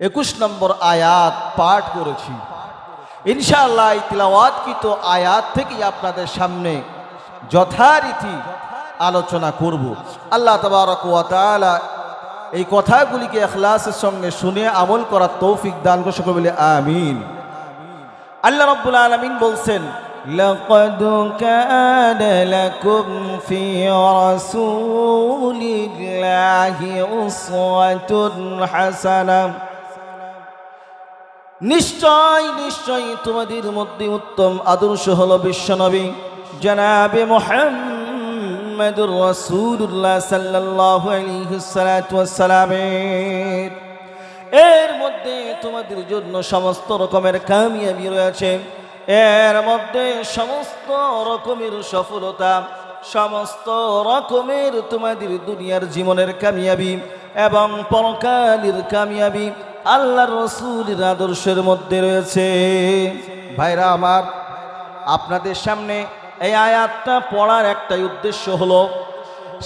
একুশ নম্বর আয়াত পাঠ করেছি ইনশাআল্লাহ এই তিলাওয়াতকৃত আয়াত থেকেই আপনাদের সামনে যথারীতি আলোচনা করব আল্লাহ তবারক ওয়া তাআলা এই কথাগুলিকে এখলাসের সঙ্গে শুনে আমল করার তৌফিক দান করে সকলে বলে আমিন আল্লাহ রব্বুল আলমিন বলছেন لقد كان لكم في رسول الله أسوة حسنة নিশ্চয় নিশ্চয় তোমাদের মধ্যে উত্তম আদর্শ হল বিশ্বনবী। জনাবে মোহাম্মদুর রসুল্লাহ সাল্লাহ আলহিসালামের এর মধ্যে তোমাদের জন্য সমস্ত রকমের কামিয়াবি রয়েছে। এর মধ্যে সমস্ত রকমের সফলতা, সমস্ত রকমের তোমাদের দুনিয়ার জীবনের কামিয়াবি এবং পরকালের কামিয়াবি আল্লাহর রসুলের আদর্শের মধ্যে রয়েছে। ভাইরা আমার, আপনাদের সামনে এই আয়াতটা পড়ার একটাই উদ্দেশ্য হলো,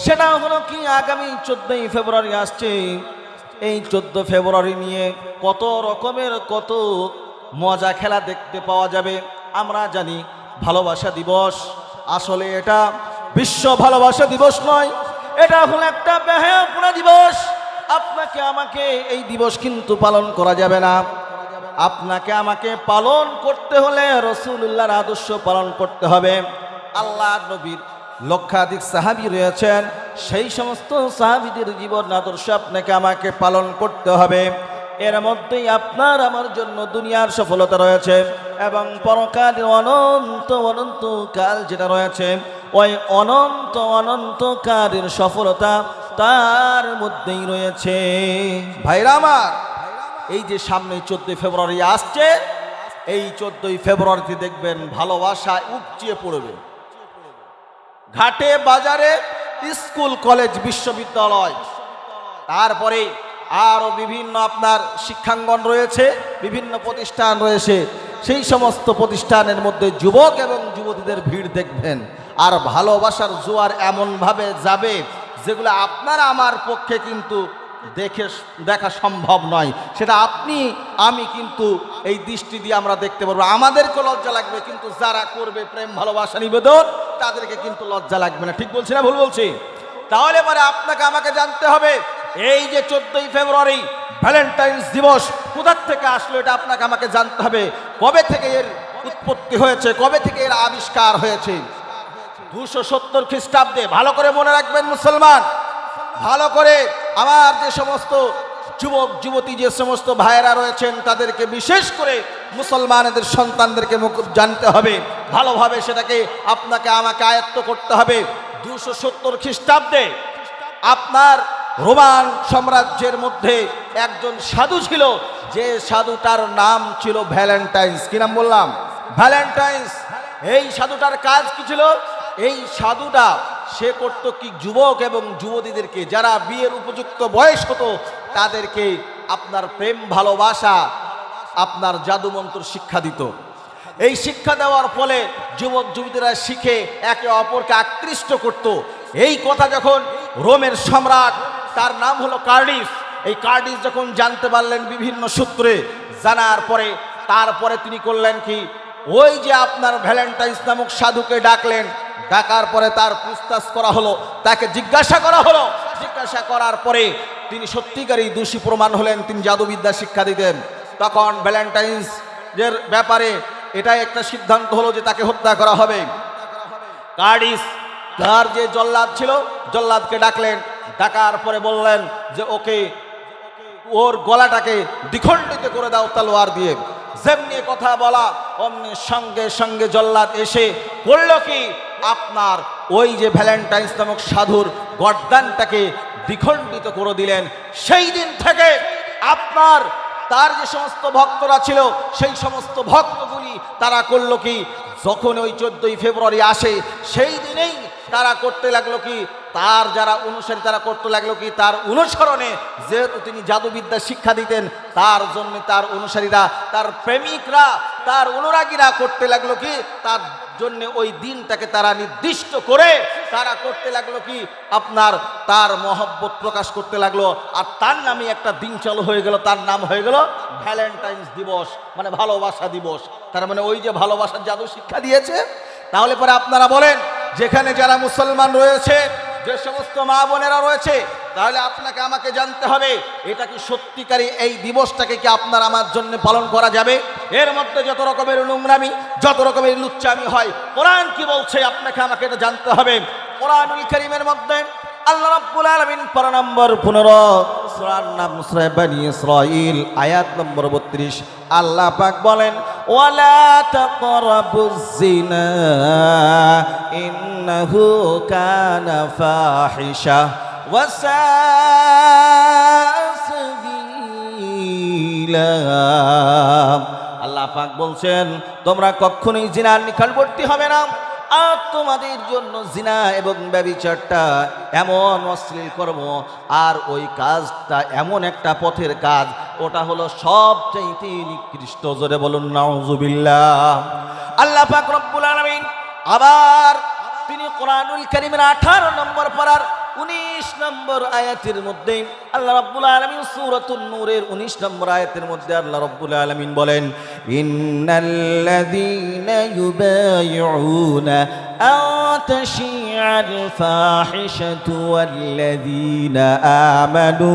সেটা হলো কি আগামী চোদ্দই ফেব্রুয়ারি আসছে। এই চোদ্দ ফেব্রুয়ারি নিয়ে কত রকমের কত মজা খেলা দেখতে পাওয়া যাবে, আমরা জানি ভালোবাসা দিবস। আসলে এটা বিশ্ব ভালোবাসা দিবস নয়, এটা হলো একটা বেহায়াপনা দিবস। আপনাকে, আমাকে এই দিবস কিন্তু পালন করা যাবে না। আপনাকে, আমাকে পালন করতে হলে রসুল্লাহর আদর্শ পালন করতে হবে। আল্লাহ নবীর লক্ষাধিক সাহাবি রয়েছেন। সেই সমস্ত সাহাবিদের জীবন আদর্শ আপনাকে, আমাকে পালন করতে হবে। এর মধ্যেই আপনার, আমার জন্য দুনিয়ার সফলতা রয়েছে এবং পরকালের অনন্ত অনন্ত কাল যেটা রয়েছে, ওই অনন্ত অনন্ত কালের সফলতা তার মধ্যেই রয়েছে। ভাইরা আমার এই যে সামনে চোদ্দই ফেব্রুয়ারি আসছে এই চোদ্দই ফেব্রুয়ারিতে দেখবেন ভালোবাসায় উপচিয়ে পড়বে। ঘাটে বাজারে স্কুল কলেজ বিশ্ববিদ্যালয় তারপরে আরও বিভিন্ন আপনার শিক্ষাঙ্গন রয়েছে বিভিন্ন প্রতিষ্ঠান রয়েছে। সেই সমস্ত প্রতিষ্ঠানের মধ্যে যুবক এবং যুবতীদের ভিড় দেখবেন। আর ভালোবাসার জোয়ার এমনভাবে যাবে যেগুলো আপনার আমার পক্ষে কিন্তু দেখে দেখা সম্ভব নয়। সেটা আপনি, আমি কিন্তু এই দৃষ্টি দিয়ে আমরা দেখতে পারব। আমাদেরকে লজ্জা লাগবে, কিন্তু যারা করবে প্রেম, ভালোবাসা, নিবেদন, তাদেরকে কিন্তু লজ্জা লাগবে না। ঠিক বলছি না ভুল বলছি? তাহলে পরে আপনাকে আমাকে জানতে হবে, এই যে চোদ্দই ফেব্রুয়ারি ভ্যালেন্টাইন্স দিবস কোথার থেকে আসলো এটা আপনাকে আমাকে জানতে হবে? কবে থেকে এর উৎপত্তি হয়েছে? কবে থেকে এর আবিষ্কার হয়েছে? দুশো সত্তর খ্রিস্টাব্দে, ভালো করে মনে রাখবেন মুসলমান, ভালো করে আমার যে সমস্ত যুবক, যুবতী, যে সমস্ত ভাইয়েরা রয়েছেন, তাদেরকে বিশেষ করে মুসলমানদের সন্তানদেরকে জানতে হবে, ভালোভাবে সেটাকে আপনাকে, আমাকে আয়ত্ত করতে হবে। দুশো সত্তর খ্রিস্টাব্দে আপনার রোমান সাম্রাজ্যের মধ্যে একজন সাধু ছিল, যে সাধুটার নাম ছিল ভ্যালেন্টাইন্স। কি নাম বললাম? ভ্যালেন্টাইন্স। এই সাধুটার কাজ কি ছিল? এই সাধুটা, সে করত কি যুবক এবং যুবতীদেরকে, যারা বিয়ের উপযুক্ত বয়স হতো, তাদেরকে আপনার প্রেম, ভালোবাসা, আপনার জাদুমন্ত্র শিক্ষা দিত। এই শিক্ষা দেওয়ার ফলে যুবক, যুবতীরা শিখে, একে অপরকে আকৃষ্ট করত। এই কথা যখন রোমের সম্রাট, তার নাম হলো কার্ডিস এই কার্ডিস যখন জানতে পারলেন বিভিন্ন সূত্রে, জানার পরে, তারপরে তিনি করলেন কি? ওই যে আপনার ভ্যালেন্টাইন্স নামক সাধুকে ডাকলেন ডাকার পরে তার পুস্তাস করা হলো, তাকে জিজ্ঞাসা করা হলো। জিজ্ঞাসা করার পরে তিনি সত্যিকারই দোষী প্রমাণ হলেন, তিনি জাদুবিদ্যা শিক্ষা দিতেন। তখন ভ্যালেন্টাইন্স এর ব্যাপারে এটাই একটা সিদ্ধান্ত হলো যে তাকে হত্যা করা হবে। কার্ডিস, তার যে জল্লাদ ছিল, জল্লাদকে ডাকলেন। ডাকার পরে বললেন যে, ওকে, ওর গলাটাকে দ্বিখণ্ডিত করে দাও তলোয়ার দিয়ে। যেমনি কথা বলা, অমনি সঙ্গে সঙ্গে জল্লাদ এসে করল কি আপনার ওই যে ভ্যালেন্টাইন্স নামক সাধুর গর্দানটাকে দ্বিখণ্ডিত করে দিলেন। সেই দিন থেকে আপনার, তার যে সমস্ত ভক্তরা ছিল, সেই সমস্ত ভক্তগুলি তারা করল কি? যখন ওই চোদ্দই ফেব্রুয়ারি আসে, সেই দিনেই তারা করতে লাগল কি? তার যারা অনুসারী তারা করতে লাগল কি? তার অনুসরণে যেহেতু তিনি জাদুবিদ্যা শিক্ষা দিতেন, তার জন্য তার অনুসারীরা, তার প্রেমিকরা, তার অনুরাগীরা করতে লাগল কি? তার জন্য ওই দিনটাকে তারা নির্দিষ্ট করে তারা করতে লাগল কি? আপনার তার মহব্বত প্রকাশ করতে লাগল। আর তার নামে একটা দিন চালু হয়ে গেল। তার নাম হয়ে গেল ভ্যালেন্টাইন্স দিবস মানে ভালোবাসা দিবস। তার মানে ওই যে ভালোবাসার জাদু শিক্ষা দিয়েছে। তাহলে পরে আপনারা বলেন, যেখানে যারা মুসলমান রয়েছে, যে সমস্ত মা বোনেরা রয়েছে তাহলে আপনাকে আমাকে জানতে হবে, এটা কি সত্যিকারী এই দিবসটাকে কি আপনার আমার জন্য পালন করা যাবে? এর মধ্যে যত রকমের নোংরামি, যত রকমের লুচ্চামি হয়, কোরআন কি বলছে আপনাকে আমাকে এটা জানতে হবে? কোরআনুল করিমের মধ্যে আল্লাহ রাব্বুল আলামিন পারা নম্বর 15 সূরার নাম সূরা বনি ইসরাঈল, আয়াত নম্বর 32 আল্লাহ পাক বলেন, ওয়ালা তাকরাবুজ জিনা ইন্নাহু কানা ফাহিশা আল্লাহ পাক বলছেন, তোমরা কখনোই জিনার নিকটবর্তী হবে না। আর তোমাদের জন্য জিনা এবং ব্যবিচারটা এমন অশ্লীল কর্ম, আর ওই কাজটা এমন একটা পথের কাজ, ওটা হলো সবচাইতে নিকৃষ্ট। জোরে বলুন, নাউজুবিল্লাহ। আল্লাহ পাক রব্বুল আলামিন আবার তিনি কোরআনুল কারীমের 18 নম্বর পারার উনিশ নম্বর আয়াতের মধ্যে আল্লাহ রাব্বুল আলামিন সূরাতুন নূরের 19 নম্বর আয়াতের মধ্যে আল্লাহ রাব্বুল আলামিন বলেন ইন্নাল্লাযীনা ইউবাইউনা আতাশিআল ফাহিশাতু ওয়াল্লাযীনা আমানু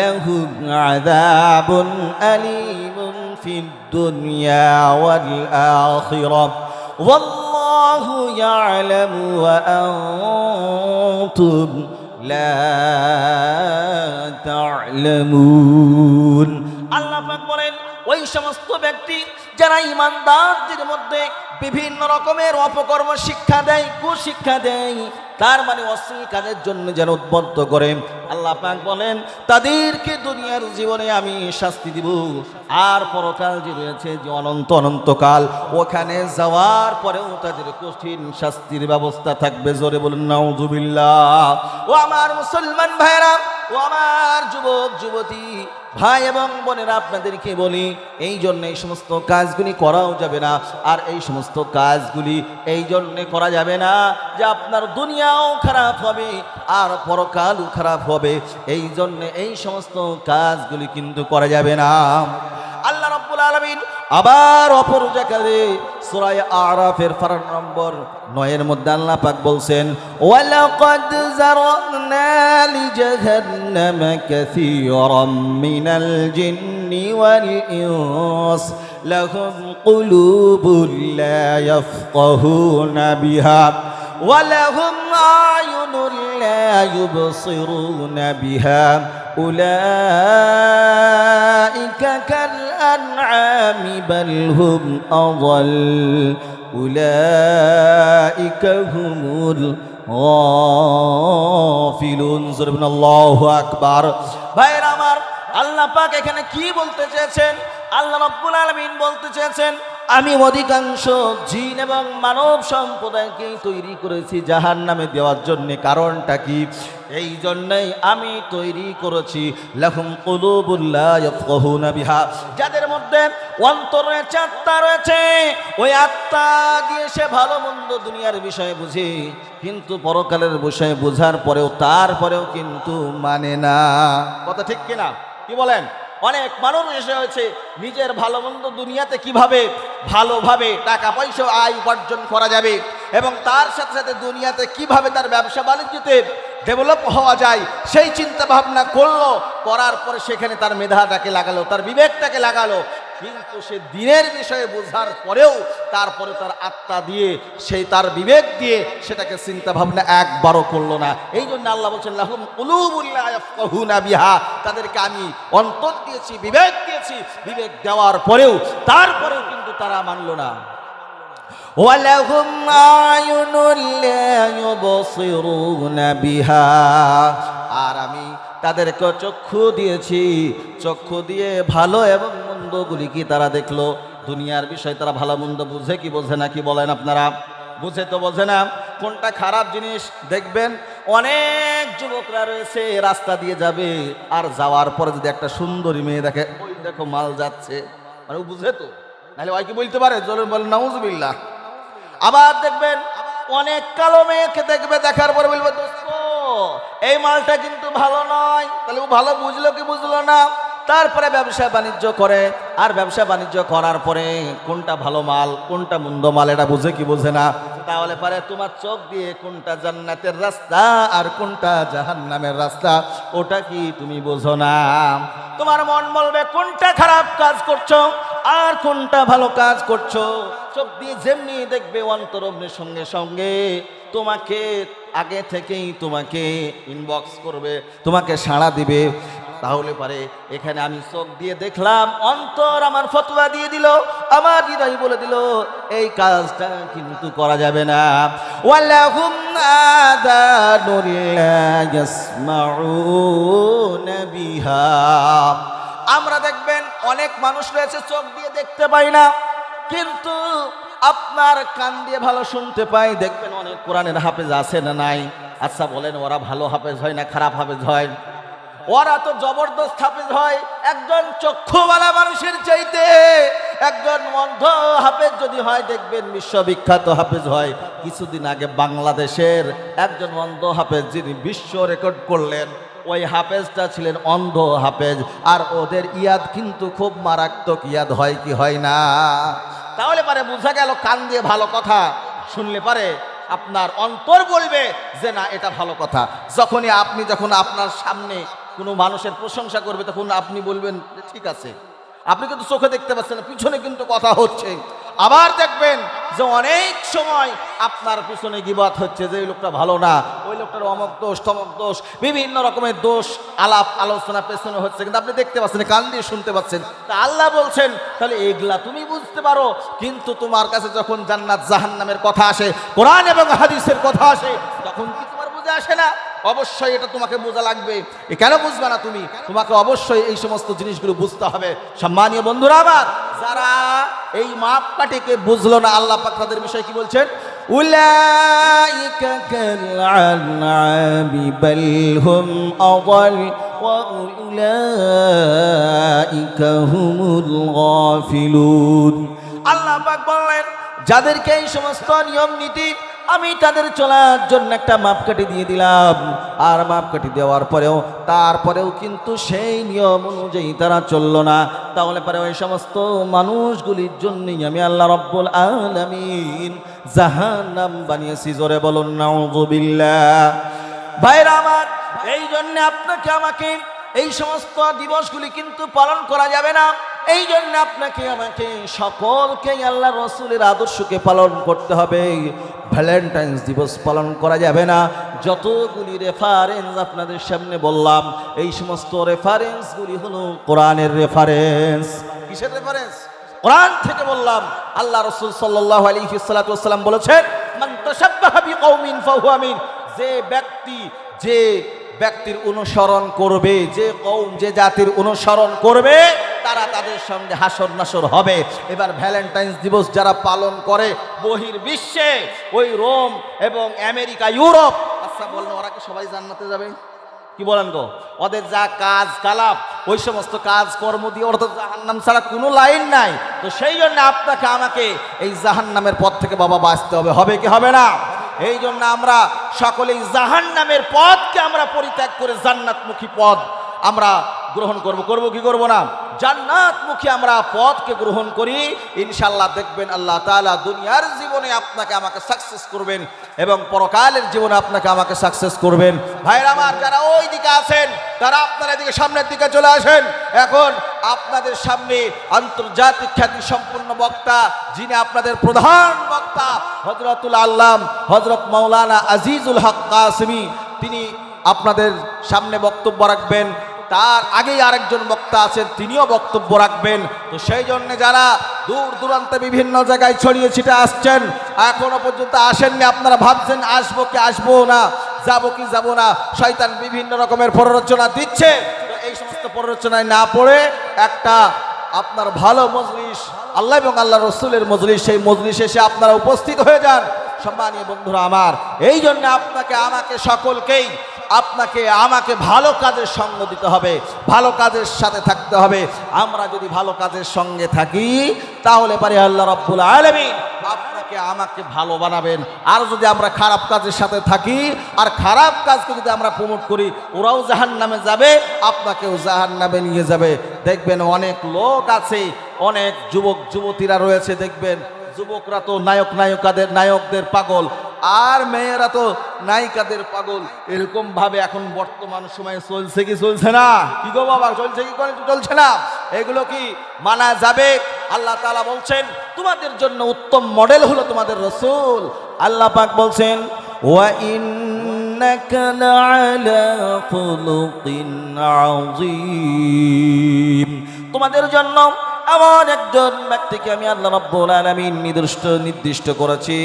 লাহুম আযাবুন আলীমুন ফিদ দুনিয়া ওয়াল আখিরাহ والله يعلم وأنتم لا تعلمون. আল্লাহ বলেন, ওই সমস্ত ব্যক্তি যারা ইমানদারদের মধ্যে বিভিন্ন রকমের অপকর্ম শিক্ষা দেয়, কুশিক্ষা দেয়, তার মানে অশ্লীল কাজের জন্য যেন উদ্বুদ্ধ করে, আল্লাহ পাক বলেন, তাদেরকে দুনিয়ার জীবনে আমি শাস্তি দিব। আর পরকাল যে রয়েছে, যে অনন্ত অনন্তকাল, ওখানে যাওয়ার পরেও তাদের কঠিন শাস্তির ব্যবস্থা থাকবে। জোরে বলুন, নাউজুবিল্লাহ। ও আমার মুসলমান ভাইরা ও আমার যুবক, যুবতী, ভাই এবং বোনেরা আপনাদেরকে বলি, এই জন্য এই সমস্ত কাজগুলি করাও যাবে না। আর এই সমস্ত কাজগুলি এই জন্যে করা যাবে না যে আপনার দুনিয়াও খারাপ হবে, আর পরকালও খারাপ হবে। এই জন্যে এই সমস্ত কাজগুলি কিন্তু করা যাবে না। আলমিন। আবার অপর জায়গায় সূরা আরাফের ফারার নম্বর নয়ের মধ্যে আল্লাহ পাক বলছেন, ওয়ালাকাদ জারানা লিজাহান্নাম কাসীরাম মিনাল জিন্নি ওয়াল ইনস, লাহুম কুলুবুন লা ইয়াফকাহুনা বিহা। ولهم أعين لا يبصرون بها أولئك كالأنعام بل هم أضل أولئك هم الغافلون زربنا الله أكبر ভাইয়ের আমার আল্লাহ পাক এখানে কি বলতে চেয়েছেন আল্লাহ রব্বুল আলমিন বলতে চেয়েছেন আমি অধিকাংশ জিন এবং মানব সম্প্রদায়কে তৈরি করেছি জাহান নামে দেওয়ার জন্য। কারণটা কি? এই জন্যই আমি তৈরি করেছি যাদের মধ্যে অন্তরে আত্মা রয়েছে, ওই আত্মা দিয়ে সে ভালো মন্দ দুনিয়ার বিষয়ে বুঝে, কিন্তু পরকালের বিষয়ে বোঝার পরেও, তারপরেও কিন্তু মানে না। কথা ঠিক কিনা? কি বলেন? অনেক মানুষ এসে হয়েছে, নিজের ভালো মন্দ দুনিয়াতে কীভাবে ভালোভাবে টাকা পয়সা আয় উপার্জন করা যাবে? এবং তার সাথে সাথে দুনিয়াতে কীভাবে তার ব্যবসা বাণিজ্যতে ডেভেলপ হওয়া যায়, সেই চিন্তা ভাবনা করল, করার পরে সেখানে তার মেধাটাকে লাগালো, তার বিবেকটাকে লাগালো। কিন্তু সে দিনের বিষয়ে বোঝার পরেও তারপরে তার আত্মা দিয়ে সেই তার বিবেক দিয়ে সেটাকে চিন্তা ভাবনা একবারও করলো না এই জন্য আল্লাহ বলছেন লাহুম কুলুবুল্লাহ ইয়াফকাহুনা বিহা তাদেরকে আমি অন্তর দিয়েছি বিবেক দিয়েছি বিবেক দেওয়ার পরেও তারপরেও কিন্তু তারা মানলো না ولهم أعين لا يبصرون بها আর আমি তাদেরকে চক্ষু দিয়েছি চক্ষু দিয়ে ভালো এবং মন্দগুলি কি তারা দেখল? দুনিয়ার বিষয় তারা ভালো মন্দ বুঝে কি বোঝে না, কি বলেন আপনারা? বুঝে তো বোঝে না। কোনটা খারাপ জিনিস? দেখবেন অনেক যুবকরা রয়েছে, রাস্তা দিয়ে যাবে, আর যাওয়ার পরে যদি একটা সুন্দরী মেয়ে দেখে, ওই দেখো, মাল যাচ্ছে। মানে বুঝে তো। নাহলে ওই কি বলতে পারে? চলুন বলেন, নাউজুবিল্লাহ। আবার দেখবেন অনেক কালো মেয়েকে দেখবে, দেখার পরে বলবে, দোস্ত, এই মালটা কিন্তু ভালো নয়। তাহলে ও ভালো বুঝলো কি বুঝলো না? তারপরে ব্যবসা বাণিজ্য করে, আর ব্যবসা বাণিজ্য করার পরে কোনটা ভালো মাল, কোনটা মন্দ মাল, এটা বুঝে কি বুঝে না? তাহলে পরে তোমার চোখ দিয়ে কোনটা জান্নাতের রাস্তা আর কোনটা জাহান্নামের রাস্তা, ওটা কি তুমি বোঝো না? তোমার মন বলবে, কোনটা খারাপ কাজ করছ আর কোনটা ভালো কাজ করছ? চোখ দিয়ে যেমনি দেখবে অন্তরগ্নের সঙ্গে সঙ্গে তোমাকে, আগে থেকেই তোমাকে ইনবক্স করবে, তোমাকে সাড়া দিবে। তাহলে পারে এখানে আমি চোখ দিয়ে দেখলাম, অন্তর আমার ফতোয়া দিয়ে দিল, আমার হৃদয় বলে দিল, এই কাজটা কিন্তু করা যাবে না। আমরা দেখবেন অনেক মানুষ রয়েছে চোখ দিয়ে দেখতে পাই না, কিন্তু আপনার কান দিয়ে ভালো শুনতে পাই। দেখবেন অনেক কোরআনের হাফেজ আছে না নাই? আচ্ছা বলেন, ওরা ভালো হাফেজ হয় না খারাপ হাফেজ হয়? ওরা তো জবরদস্ত হাফেজ হয়। একজন চক্ষুওয়ালা মানুষের চাইতে একজন অন্ধ হাফেজ যদি হয়, দেখবেন বিশ্ববিখ্যাত হাফেজ হয়। কিছুদিন আগে বাংলাদেশের একজন অন্ধ হাফেজ যিনি বিশ্ব রেকর্ড করলেন, ওই হাফেজটা ছিলেন অন্ধ হাফেজ। আর ওদের ইয়াদ কিন্তু খুব মারাত্মক ইয়াদ হয় কি হয় না? তাহলে পারে বোঝা গেল কান দিয়ে ভালো কথা। শুনলে পারে আপনার অন্তর বলবে যে, না, এটা ভালো কথা। যখনই আপনি, যখন আপনার সামনে কোনো মানুষের প্রশংসা করবে, তখন আপনি বলবেন ঠিক আছে। আপনি কিন্তু চোখে দেখতে পাচ্ছেন পিছনে কিন্তু কথা হচ্ছে। আবার দেখবেন যে অনেক সময় আপনার পিছনে গিবাত হচ্ছে, যে এই লোকটা ভালো না, ওই লোকটার অমক দোষ, তমক দোষ, বিভিন্ন রকমের দোষ, আলাপ, আলোচনা, পেছনে হচ্ছে। কিন্তু আপনি দেখতে পাচ্ছেন, কান দিয়ে শুনতে পাচ্ছেন। তা আল্লাহ বলছেন, তাহলে এগুলা তুমি বুঝতে পারো, কিন্তু তোমার কাছে যখন জান্নাত জাহান্নামের কথা আসে, কোরআন এবং হাদিসের কথা আসে, তখন কি তোমার বুঝে আসে না, অবশ্যই এটা তোমাকে বোঝা লাগবে। কেন বুঝবে না তুমি? তোমাকে অবশ্যই এই সমস্ত জিনিসগুলো বুঝতে হবে। সম্মানীয় বন্ধুরা আমার, যারা এই মাপকাঠিকে বুঝলো না, আল্লাহ পাক তাদের বিষয়ে কি বলছেন? আল্লাহ পাক বললেন, যাদেরকে এই সমস্ত নিয়ম নীতি আমি তাদের চলার জন্য একটা মাপকাঠি দিয়ে দিলাম। আর মাপকাঠি দেওয়ার পরেও, তারপরেও কিন্তু সেই নিয়ম অনুযায়ী তারা চলল না। তাহলে পরে ওই সমস্ত মানুষগুলির জন্যই আমি আল্লাহ রব্বুল আলামিন জাহান্নাম বানিয়েছি। জোরে বলুন নাউযুবিল্লাহ ভাইরা আমার, এই জন্য আপনাকে আমাকে এই সমস্ত দিবসগুলি কিন্তু পালন করা যাবে না। এই জন্য আপনাকে আমাকে সকলকে আল্লাহ রসুলের আদর্শকে পালন করতে হবে। ভ্যালেন্টাইন্স দিবস পালন করা যাবে না। যতগুলি রেফারেন্স আপনাদের সামনে বললাম, এই সমস্ত রেফারেন্সগুলি হলো কোরআনের রেফারেন্স কিসের রেফারেন্স কোরআন থেকে বললাম, আল্লাহ রসুল সাল্লাহ আলী সাল্লাম বলেছেন। যে ব্যক্তি, যে ব্যক্তির অনুসরণ করবে, যে কৌম যে জাতির অনুসরণ করবে, তারা তাদের সঙ্গে হাসর নাসর হবে। এবার ভ্যালেন্টাইন্স দিবস যারা পালন করে বহির বিশ্বে ওই রোম এবং আমেরিকা, ইউরোপ আচ্ছা বলেন, ওরা কি সবাই জান্নাতে যাবে? কি বলেন গো? ওদের যা কাজ কালাপ, ওই সমস্ত কাজ কর্ম দিয়ে ওরা তো জাহান্নাম ছাড়া কোনো লাইন নাই। তো সেই জন্য আপনাকে, আমাকে এই জাহান্নামের পথ থেকে বাবা বাঁচতে হবে। হবে কি হবে না? এই জন্য আমরা সকলেই জাহান্নামের পথকে আমরা পরিত্যাগ করে জান্নাতমুখী পথ আমরা গ্রহণ করব। করব কি করব না? জান্নাতমুখী আমরা পথকে গ্রহণ করি ইনশাল্লাহ দেখবেন আল্লাহ তাআলা দুনিয়ার জীবনে আপনাকে আমাকে সাকসেস করবেন এবং পরকালের জীবনে আপনাকে আমাকে সাকসেস করবেন। ভাইরা আমার, যারা ওই দিকে আছেন, তারা আপনারা এদিকে সামনের দিকে চলে আসেন। এখন আপনাদের সামনে আন্তর্জাতিক খ্যাতি সম্পূর্ণ বক্তা, যিনি আপনাদের প্রধান বক্তা হজরতুল আল্লাম হজরত মাওলানা আজিজুল হক কাসমি, তিনি আপনাদের সামনে বক্তব্য রাখবেন। তার আগেই আরেকজন বক্তা আছেন, তিনিও বক্তব্য রাখবেন। তো সেই জন্য যারা দূর দূরান্তে বিভিন্ন জায়গায় ছড়িয়ে ছিটে আসছেন, এখনও পর্যন্ত আসেননি, আপনারা ভাবছেন, আসব কি, আসব না, যাব কি, যাব না, শয়তান বিভিন্ন রকমের প্ররোচনা দিচ্ছে। এই সমস্ত প্ররোচনায় না পড়ে একটা আপনার ভালো মজলিস, আল্লাহ এবং আল্লাহ রসুলের মজলিস, সেই মজলিসে এসে আপনারা উপস্থিত হয়ে যান। সম্মানীয় বন্ধুরা আমার, এই জন্য আপনাকে, আমাকে সকলকেই আপনাকে, আমাকে ভালো কাজের সঙ্গ দিতে হবে, ভালো কাজের সাথে থাকতে হবে। আমরা যদি ভালো কাজের সঙ্গে থাকি, তাহলে পারি আল্লাহ রব্বুল আলমিন আপনাকে, আমাকে ভালো বানাবেন। আর যদি আমরা খারাপ কাজের সাথে থাকি, আর খারাপ কাজকে যদি আমরা প্রমোট করি, ওরাও জাহান নামে যাবে, আপনাকেও জাহান নামে নিয়ে যাবে। দেখবেন অনেক লোক আছে, অনেক যুবক, যুবতীরা রয়েছে, দেখবেন। যুবকরা তো নায়ক নায়িকাদের নায়কদের পাগল। আর মেয়েরা তো নায়িকাদের পাগল। এরকম ভাবে এখন বর্তমান সময়ে চলছে কি চলছে না? কি গো বাবা, চলছে কি করে চলছে না। এগুলো কি মানা যাবে? আল্লাহ তাআলা বলছেন, তোমাদের জন্য উত্তম মডেল হলো তোমাদের রসুল। আল্লাহ পাক বলছেন তোমাদের জন্য এমন একজন ব্যক্তিকে আমি আল্লাহ রব্বুল আলামিন নির্দিষ্ট নির্দিষ্ট করেছি।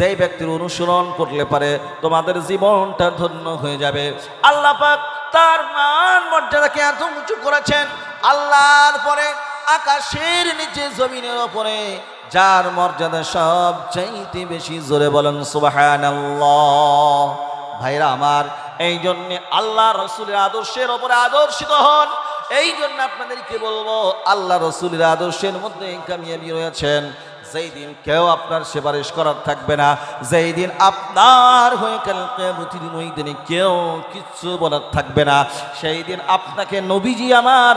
যেই ব্যক্তির অনুসরণ করলে পারে তোমাদের জীবনটা ধন্য হয়ে যাবে। আল্লাহ পাক তার মান মর্যাদাকে এত উঁচু করেছেন, আল্লাহর পরে আকাশের নিচে জমিনের ওপরে, যার মর্যাদা সব চাইতে বেশি জোরে বলেন, সুবহানাল্লাহ। ভাইরা আমার এই জন্যে আল্লাহ রসুলের আদর্শের ওপরে আদর্শিত হন। এই জন্য আপনাদেরকে বলব, আল্লাহ রসুলের আদর্শের মধ্যে কামিয়াবি রয়েছেন। যেই দিন কেউ আপনার সেবারিশ করার থাকবে না যেই দিন আপনার হয়ে কালকে দিন ওই দিনে কেউ কিচ্ছু বলার থাকবে না। সেই দিন আপনাকে নবীজি আমার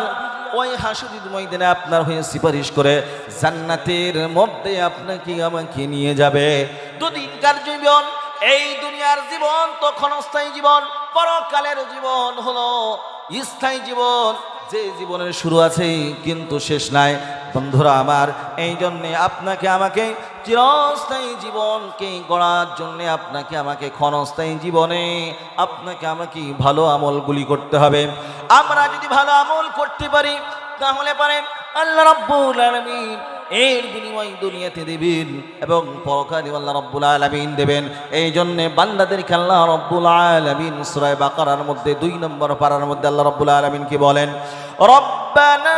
ওই হাসুদিন ময়দানে আপনার হয়ে সুপারিশ করে জান্নাতের মধ্যে আপনাকে আমাকে নিয়ে যাবে। দুদিনকার জীবন? এই দুনিয়ার জীবন তো ক্ষণস্থায়ী জীবন, পরকালের জীবন হলো স্থায়ী জীবন। যে জীবনের শুরু আছে, কিন্তু শেষ নাই। বন্ধুরা আমার, এই জন্যে আপনাকে আমাকে চিরস্থায়ী জীবনকে গড়ার জন্যে আপনাকে আমাকে ক্ষণস্থায়ী জীবনে আপনাকে আমাকে ভালো আমলগুলি করতে হবে। আমরা যদি ভালো আমল করতে পারি, তাহলে পারে আল্লাহ রব্বুল আলামিন এর বিনিময় দুনিয়াতে দেবেন এবং পরকালে আল্লাহ রব্বুল আলামিন দেবেন। এই জন্য বান্দাদেরকে আল্লাহ রব্বুল আলামিন সূরা বাকারার মধ্যে দুই নম্বর পারার মধ্যে আল্লাহ রব্বুল আলামিন কি বলেন, রব্বানা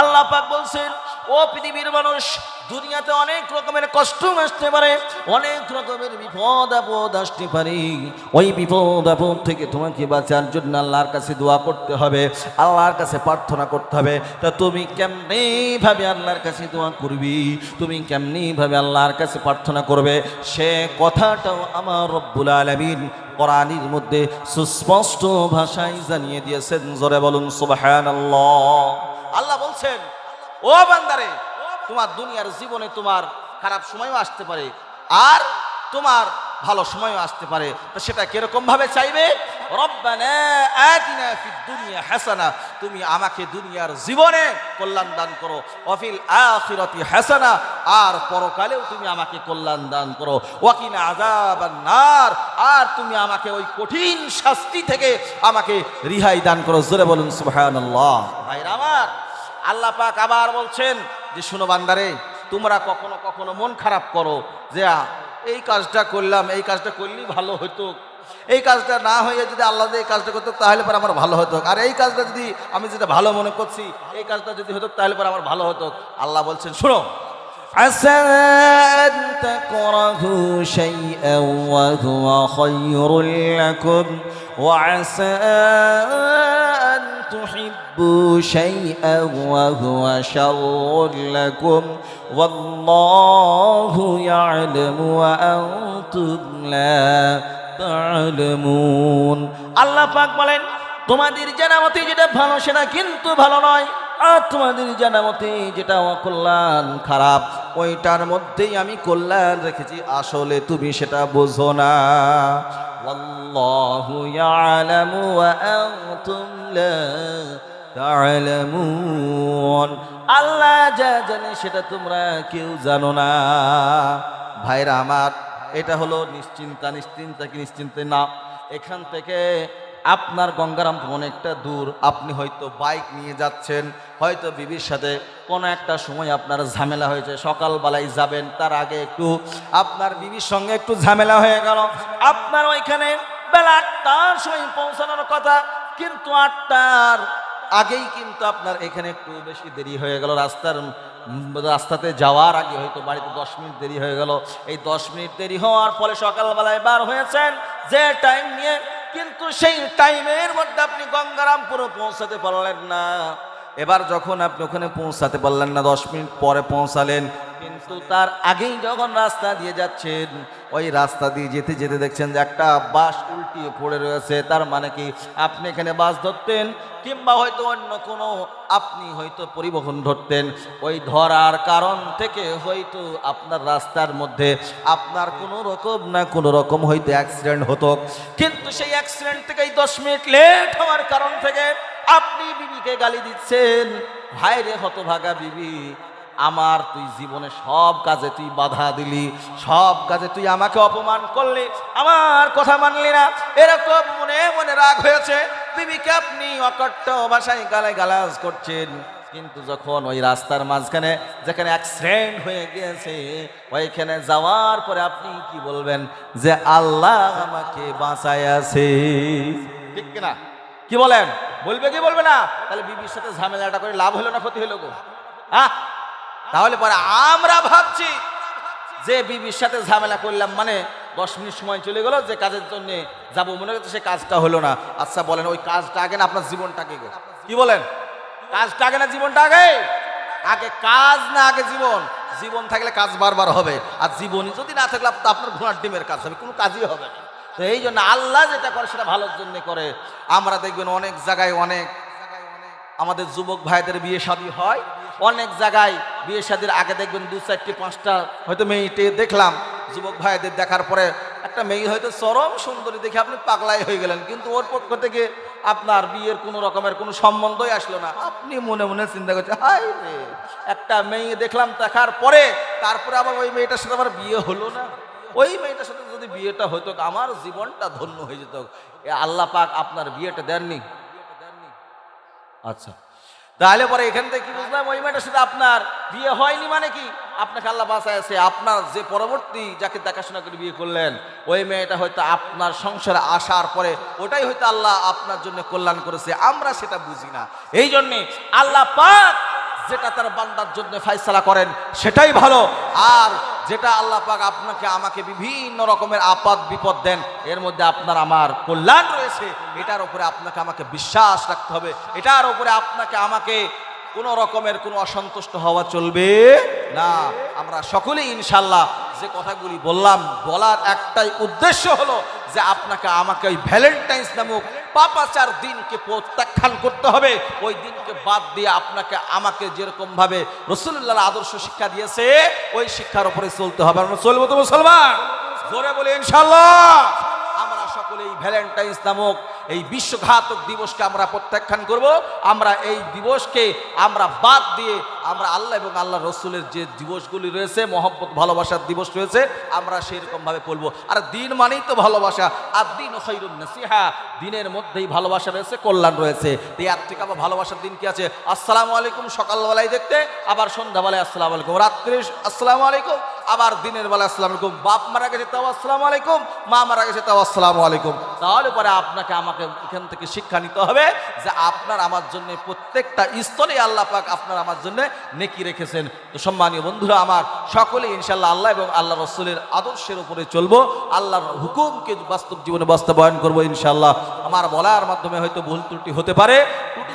আল্লাহ পাক বলছেন, ও পৃথিবীর মানুষ, দুনিয়াতে অনেক রকমের কষ্ট আসতে পারে, অনেক রকমের বিপদ, আপদ আসতে পারে। ওই বিপদ, আপদ থেকে তোমাকে বাঁচার জন্য আল্লাহর কাছে দোয়া করতে হবে, আল্লাহর কাছে প্রার্থনা করতে হবে। তা তুমি কেমনিভাবে আল্লাহর কাছে দোয়া করবি? তুমি কেমনিভাবে আল্লাহর কাছে প্রার্থনা করবে? সে কথাটাও আমার রব্বুল আলমিন কোরআনির মধ্যে সুস্পষ্ট ভাষায় জানিয়ে দিয়েছেন। জোরে বলুন সুবাহ আল্লাহ বলছেন ও বান্দারে তোমার দুনিয়ার জীবনে তোমার খারাপ সময়ও আসতে পারে। আর তোমার ভালো সময়ও আসতে পারে। তো সেটা কীরকম ভাবে চাইবে? রব্বানা আতিনা ফিদ দুনিয়া হাসানা, তুমি আমাকে দুনিয়ার জীবনে কল্যাণ দান করো। অফিল আখিরাতি হাসানা, আর পরকালেও তুমি আমাকে কল্যাণ দান করো। ওয়াকিনা আযাবান নার আর তুমি আমাকে ওই কঠিন শাস্তি থেকে আমাকে রিহাই দান করো। জোরে বলুন, সুবহানাল্লাহ। ভাইরা আমার, আল্লাহ পাক আবার বলছেন যে, শুনো বান্দারে, তোমরা কখনো কখনো মন খারাপ করো। যে এই কাজটা করলাম এই কাজটা করলেই ভালো হতো এই কাজটা না হয়ে যদি আল্লাহ দিয়ে এই কাজটা করতো তাহলে পরে আমার ভালো হতো আর এই কাজটা যদি আমি যেটা ভালো মনে করছি এই কাজটা যদি হতো তাহলে পরে আমার ভালো হতো আল্লাহ বলছেন শুনো عسى أن تكرهوا شيئا وهو خير لكم وعسى أن تحبوا شيئا وهو شر لكم والله يعلم وأنتم لا تعلمون আল্লাহ পাক বলেন তোমাদের জানা মতে যেটা ভালো সেটা কিন্তু ভালো নয় আর তোমাদের জানা মতে যেটা অকল্যাণ খারাপ ওইটার মধ্যেই আমি কল্যাণ রেখেছি। আসলে তুমি সেটা বোঝো না। আল্লাহ যা জানে সেটা তোমরা কেউ জানো না। ভাইরা আমার, এটা হলো নিশ্চিন্তা নিশ্চিন্তা কি নিশ্চিন্তে না। এখান থেকে আপনার গঙ্গারামপুর অনেকটা দূর, আপনি হয়তো বাইক নিয়ে যাচ্ছেন, হয়তো বিবির সাথে কোনো একটা সময় আপনার ঝামেলা হয়েছে, সকালবেলায় যাবেন, তার আগে একটু আপনার বিবির সঙ্গে একটু ঝামেলা হয়ে গেল। আপনার ওইখানে বেলা আটটার সময় পৌঁছানোর কথা, কিন্তু আটটার আগেই কিন্তু আপনার এখানে একটু বেশি দেরি হয়ে গেল। রাস্তার রাস্তাতে যাওয়ার আগে হয়তো বাড়িতে দশ মিনিট দেরি হয়ে গেল। এই দশ মিনিট দেরি হওয়ার ফলে সকালবেলায় বার হয়েছেন, যে টাইম নিয়ে কিন্তু সেই টাইমের মধ্যে আপনি গঙ্গারামপুরে পৌঁছাতে পারলেন না। এবার যখন আপনি ওখানে পৌঁছাতে পারলেন না, দশ মিনিট পরে পৌঁছালেন, কিন্তু তার আগেই যখন রাস্তা দিয়ে যাচ্ছেন, ওই রাস্তা দিয়ে যেতে যেতে দেখছেন যে একটা বাস উল্টিয়ে পড়ে রয়েছে। তার মানে কি, আপনি এখানে বাস ধরতেন, কিংবা হয়তো অন্য কোনো, আপনি হয়তো পরিবহন ধরতেন। ওই ধরার কারণ থেকে হয়তো আপনার রাস্তার মধ্যে আপনার কোনো রকম না কোনো রকম হয়তো অ্যাক্সিডেন্ট হতো। কিন্তু সেই অ্যাক্সিডেন্ট থেকে এই দশ মিনিট লেট হওয়ার কারণ থেকে আপনি বিবিকে গালি দিচ্ছেন। ভাইরে হতভাগা বিবি, আমার তুই জীবনে সব কাজে তুই বাধা দিলি, সব কাজে তুই আমাকে অপমান করলি, আমার কথা মানলি না। এরকম মনে মনে রাগ হয়েছে, বিবিকে আপনি অকট্ট ভাষায় গালে গালাজ করছেন। কিন্তু যখন ওই রাস্তার মাঝখানে যেখানে অ্যাক্সিডেন্ট হয়ে গিয়েছে, ওইখানে যাওয়ার পরে আপনি কি বলবেন? যে আল্লাহ আমাকে বাঁচায় আছে ঠিক কিনা? কি বলেন? বলবে কি বলবে না? তাহলে বিবির সাথে ঝামেলাটা করে লাভ হলো না, ক্ষতি হলো গো? হ্যাঁ? তাহলে পরে আমরা ভাবছি যে বিবির সাথে ঝামেলা করলাম মানে দশ মিনিট সময় চলে গেল, যে কাজের জন্য যাব মনে করছে সে কাজটা হলো না। আচ্ছা বলেন, ওই কাজটা আগে না আপনার জীবনটাকে গো? কি বলেন? কাজটা আগে না জীবনটা আগে? আগে কাজ না আগে জীবন? জীবন থাকলে কাজ বারবার হবে। আর জীবনই যদি না থাকলে আপ- আপনার ঘোড়ার ডিমের কাজ হবে, কোনো কাজই হবে না। তো এই জন্য আল্লাহ যেটা করে সেটা ভালোর জন্য করে। আমরা দেখবেন অনেক জায়গায় অনেক আমাদের যুবক ভাইদের বিয়ে শাদী হয়। অনেক জায়গায় বিয়ে শাদীর আগে দেখবেন দু চারটি, পাঁচটা হয়তো মেয়েটে দেখলাম। যুবক ভাইদের দেখার পরে একটা মেয়ে হয়তো চরম সুন্দরী দেখে আপনি পাগলাই হয়ে গেলেন। কিন্তু ওর পক্ষ থেকে আপনার বিয়ের কোনো রকমের কোনো সম্বন্ধই আসলো না। আপনি মনে মনে চিন্তা করছেন হাই একটা মেয়ে দেখলাম দেখার পরে তারপরে আবার ওই মেয়েটার সাথে আমার বিয়ে হলো না? ওই মেয়েটার সাথে যদি বিয়েটা হতো আমার জীবনটা ধন্য হয়ে যেত। আল্লাহ পাক আপনার বিয়েটা দেননি? আচ্ছা। তাহলে পরে এখান থেকে কি বুঝলাম? ওই মেয়েটার সাথে আপনার বিয়ে হয়নি মানে কি? আপনাকে আল্লাহ বাসায় আছে আপনার যে পরবর্তী যাকে দেখাশোনা করে বিয়ে করলেন, ওই মেয়েটা হয়তো আপনার সংসারে আসার পরে ওটাই হয়তো আল্লাহ আপনার জন্য কল্যাণ করেছে। আমরা সেটা বুঝি না। এই জন্যে আল্লাহ পাক যেটা তার বান্দার জন্য ফাইসলা করেন, সেটাই ভালো। আর যেটা আল্লাহ পাক আপনাকে, আমাকে বিভিন্ন রকমের আপদ বিপদ দেন, এর মধ্যে আপনার আমার কল্যাণ রয়েছে। এটার উপরে আপনাকে, আমাকে বিশ্বাস রাখতে হবে। এটার উপরে আপনাকে, আমাকে কোনো রকমের কোনো অসন্তুষ্ট হওয়া চলবে না। আমরা সকলেই ইনশাল্লাহ যে কথাগুলি বললাম, বলার একটাই উদ্দেশ্য হলো যে আপনাকে আমাকে ওই ভ্যালেন্টাইন্স নামক পাপাচার দিনকে প্রত্যাখ্যান করতে হবে। ওই দিনকে বাদ দিয়ে আপনাকে, আমাকে যেরকম ভাবে রসুল্লাহ আদর্শ শিক্ষা দিয়েছে, ওই শিক্ষার উপরে চলতে হবে। আমরা চলবো তো মুসলমান? জোরে বলি ইনশাল্লাহ আমরা সকলেই ভ্যালেন্টাইন্স নামক এই বিশ্বঘাতক দিবসকে আমরা প্রত্যাখ্যান করব। আমরা এই দিবসকে আমরা বাদ দিয়ে আমরা আল্লাহ এবং আল্লাহ রসুলের যে দিবসগুলি রয়েছে, মহব্বত, ভালোবাসার দিবস রয়েছে, আমরা সেরকম ভাবে বলব আর দিন মানেই তো ভালোবাসা। আর দিন খৈরুন নসিহা। দিনের মধ্যেই ভালোবাসা রয়েছে, কল্যাণ রয়েছে। এই আর থেকে আবার ভালোবাসার দিন কি আছে? আসসালামু আলাইকুম সকালবেলায় দেখতে, আবার সন্ধ্যাবেলায় আসসালামু আলাইকুম। রাত্রে আসসালামু আলাইকুম। আবার দিনের বেলা আসসালামু আলাইকুম। বাপ মারা গেছে, তাও আসসালামু আলাইকুম, মা মারা গেছে, তাও আসসালামু আলাইকুম। তাহলে পরে আপনাকে আমাকে এখান থেকে শিক্ষা নিতে হবে যে আপনার আমার জন্য প্রত্যেকটা স্তরে আল্লাহ পাক আপনার আমার জন্য নেকি রেখেছেন। তো সম্মানীয় বন্ধুরা, আমার সকলে ইনশাল্লাহ আল্লাহ এবং আল্লাহ রসুলের আদর্শের উপরে চলবো। আল্লাহর হুকুমকে বাস্তব জীবনে বাস্তবায়ন করব ইনশাল্লাহ আমার বলার মাধ্যমে হয়তো ভুল ত্রুটি হতে পারে ফুটি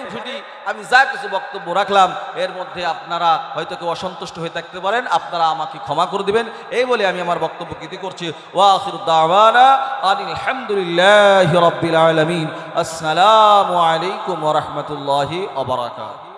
আমি যা কিছু বক্তব্য রাখলাম, এর মধ্যে আপনারা হয়তো কেউ অসন্তুষ্ট হয়ে থাকতে পারেন, আপনারা আমাকে ক্ষমা করে দিবেন। এই বলে আমি আমার বক্তব্য কৃতি করছি। ওয়াখির দাওয়ানা আনিল হামদুলিল্লাহি রাব্বিল আলামিন। আসসালামু আলাইকুম রহমতুল্লাহ বারাকাতুহু।